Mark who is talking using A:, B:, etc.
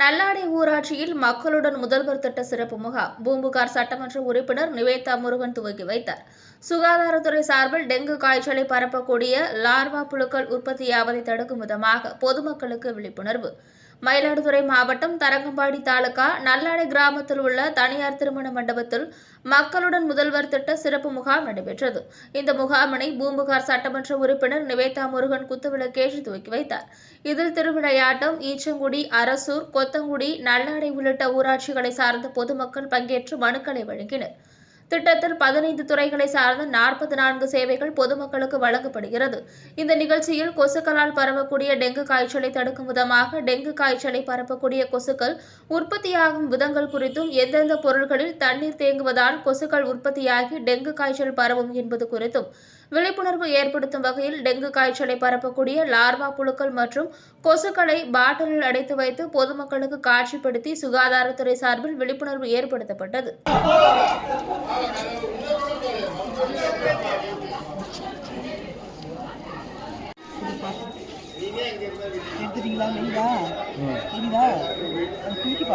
A: நல்லாடை ஊராட்சியில் மக்களுடன் முதல்வர் திட்ட சிறப்பு முகாம். பூம்புகார் சட்டமன்ற உறுப்பினர் நிவேதா முருகன் துவக்கி வைத்தார். சுகாதாரத்துறை சார்பில் டெங்கு காய்ச்சலை பரப்பக்கூடிய லார்வா புழுக்கள் உற்பத்தியாவதை தடுக்கும் விதமாக பொதுமக்களுக்கு விழிப்புணர்வு. மயிலாடுதுறை மாவட்டம் தரங்கம்பாடி தாலுகா நல்லாடை கிராமத்தில் உள்ள தனியார் திருமண மண்டபத்தில் மக்களுடன் முதல்வர் திட்ட சிறப்பு முகாம் நடைபெற்றது. இந்த முகாமினை பூம்புகார் சட்டமன்ற உறுப்பினர் நிவேதா முருகன் குத்துவிளக்கேற்றி துவக்கி வைத்தார். இதில் திருவிளையாட்டம் ஈச்சங்குடி அரசூர் கொத்தங்குடி நல்லாடை உள்ளிட்ட ஊராட்சிகளை சார்ந்த பொதுமக்கள் பங்கேற்று மனுக்களை வழங்கினர். திட்டத்தில் பதினைந்து துறைகளை சார்ந்த நாற்பத்தி நான்கு சேவைகள் பொதுமக்களுக்கு வழங்கப்படுகிறது. இந்த நிகழ்ச்சியில் கொசுக்களால் பரவக்கூடிய டெங்கு காய்ச்சலை தடுக்கும் விதமாக டெங்கு காய்ச்சலை பரப்பக்கூடிய கொசுக்கள் உற்பத்தியாகும் விதங்கள் குறித்தும் எந்தெந்த பொருட்களில் தண்ணீர் தேங்குவதால் கொசுக்கள் உற்பத்தியாகி டெங்கு காய்ச்சல் பரவும் என்பது குறித்தும் விழிப்புணர்வு ஏற்படுத்தும் வகையில் டெங்கு காய்ச்சலை பரப்பக்கூடிய லார்வா புழுக்கள் மற்றும் கொசுக்களை பாட்டிலில் அடைத்து வைத்து பொதுமக்களுக்கு காட்சிப்படுத்தி சுகாதாரத்துறை சார்பில் விழிப்புணர்வு ஏற்படுத்தப்பட்டது
B: எடுத்துட்டீங்களா குளிக்க